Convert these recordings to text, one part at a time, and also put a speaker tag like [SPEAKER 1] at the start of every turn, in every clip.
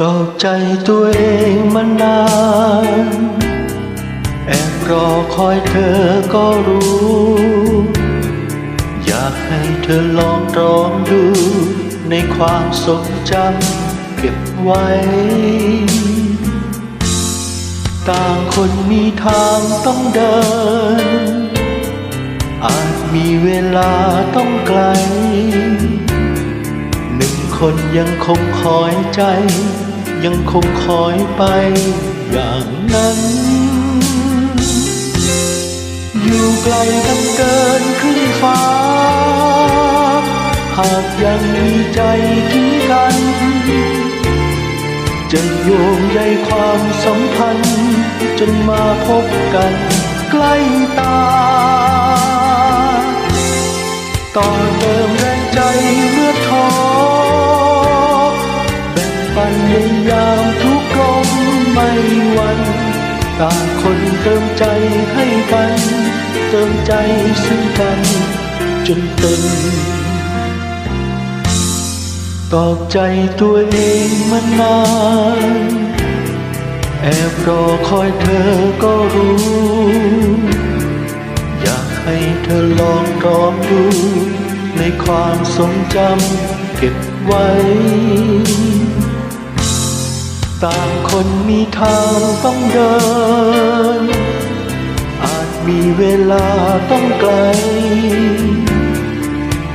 [SPEAKER 1] ตอบใจตัวเองมานาน แอบรอคอยเธอก็รู้ อยากให้เธอลองร้องดู ในความทรงจำเก็บไว้ ต่างคนมีทางต้องเดิน อาจมีเวลาต้องไกล หนึ่งคนยังคงคอยใจ ยังคงคอยไปอย่างนั้น อยู่ไกลกันเกินครึ่งฟ้า หากยังมีใจถึงกัน จะโยงใยความสัมพันธ์ จนมาพบกันใกล้ตา ต่อเติมแรงใจเมื่อท้อ กันในยามทุกข์ลมไม่หวันต่างคนเติมใจให้กัน เติมใจซึ่งกัน จนเต็มตอบใจตัวเองมานาน แอบรอคอยเธอก็รู้ อยากให้เธอลองร้องดู ในความทรงจำเก็บไว้ ต่างคนมีทางต้องเดิน อาจมีเวลาต้องไกล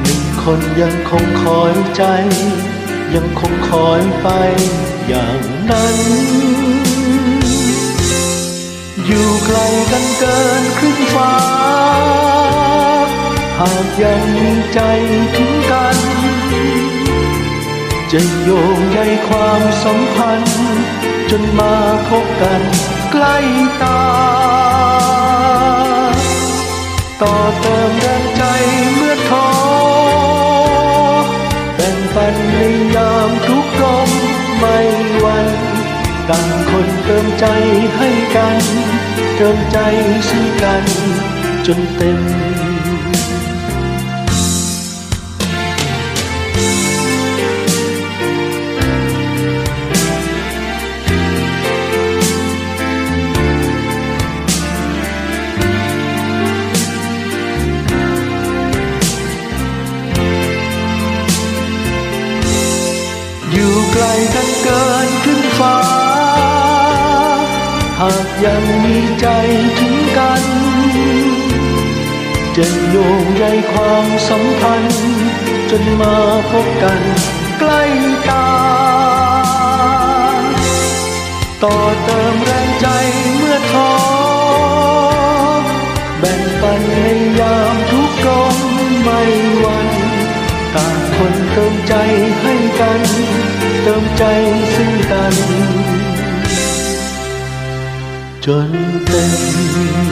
[SPEAKER 1] หนึ่งคนยังคงคอยใจ ยังคงคอยไปอย่างนั้น อยู่ไกลกันเกินครึ่งฟ้า หากยังมีใจถึงกัน จะโยงใยความสัมพันธ์ จนมาพบกันใกล้ตา ต่อเติมแรงใจเมื่อท้อแบ่งปันในยามทุกข์ลมไม่วันต่างคนเติมใจให้กัน เติมใจซึ่งกันจนเต็ม หากยังมีใจถึงกัน จะโยงใยความสัมพันธ์ จนมาพบกันใกล้ตา ต่อเติมแรงใจเมื่อท้อแบ่งปันในยามทุกข์ลมไม่หวัน ต่างคนเติมใจให้ trốn tây